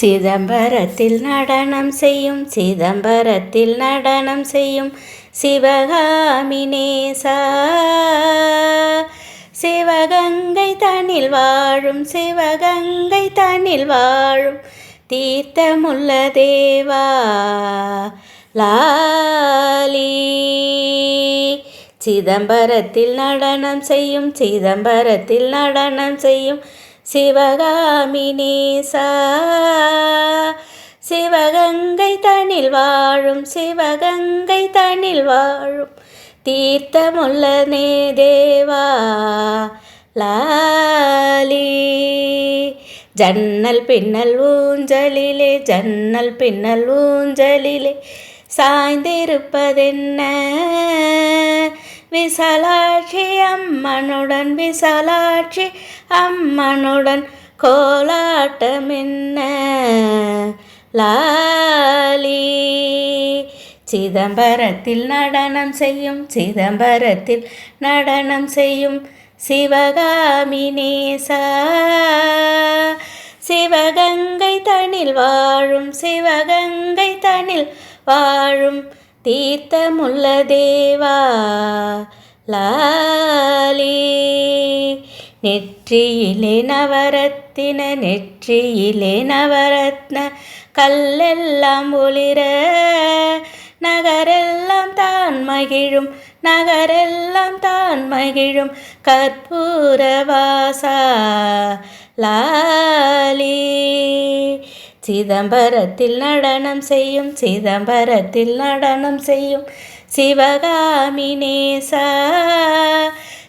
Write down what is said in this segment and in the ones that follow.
சிதம்பரத்தில் நடனம் செய்யும் சிதம்பரத்தில் நடனம் செய்யும் சிவகாமி நேசா சிவகங்கை தனில் வாழும் சிவகங்கை தனில் வாழும் தீர்த்தமுள்ள தேவா. லாலி. சிதம்பரத்தில் நடனம் செய்யும் சிதம்பரத்தில் நடனம் செய்யும் சிவகாமினேசா சிவகங்கை தனில் வாழும் சிவகங்கை தனில் வாழும். தீர்த்தமுள்ளனே தேவா லாலி. ஜன்னல் பின்னல் ஊஞ்சலிலே ஜன்னல் பின்னல் ஊஞ்சலிலே சாய்ந்திருப்பதென்ன? விசலாட்சி அம்மனுடன் விசலாட்சி அம்மனுடன் கோலாட்டம் லாலி. சிதம்பரத்தில் நடனம் செய்யும் சிதம்பரத்தில் நடனம் செய்யும் சிவகாமி நேசா. சிவகங்கை தனில் வாழும் சிவகங்கை தனில் வாழும் தீர்த்தமுள்ள தேவா லாலி. நெற்றியிலே நவரத்தின நெற்றியிலே நவரத்ன கல்லெல்லாம் ஒளிர. நகரெல்லாம் தான் மகிழும் நகரெல்லாம் தான் மகிழும் கற்பூர வாசா லாலி. சிதம்பரத்தில் நடனம் செய்யும் சிதம்பரத்தில் நடனம் செய்யும் சிவகாமி நேசா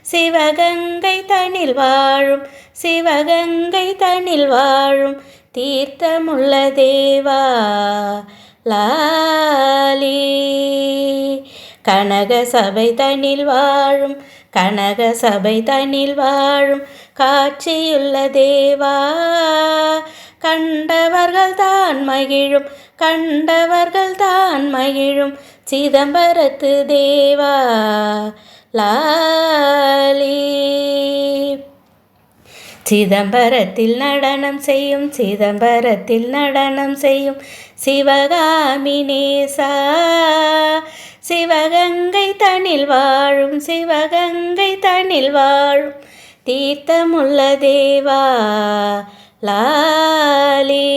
சிவகங்கை தனில் வாழும் சிவகங்கை தனில் வாழும் தீர்த்தமுள்ள தேவா. லாலி. கனக சபை தனில் வாழும் கனக சபை தனில் வாழும் காட்சியுள்ள தேவா. கண்டவர்கள் தான் மகிழும் கண்டவர்கள் தான் மகிழும். சிதம்பரத்து தேவா லாலி. சிதம்பரத்தில் நடனம் செய்யும் சிதம்பரத்தில் நடனம் செய்யும் சிவகாமி நேசா. சிவகங்கை தனில் வாழும் சிவகங்கை தனில் வாழும் தீர்த்தமுள்ள தேவா. லாலி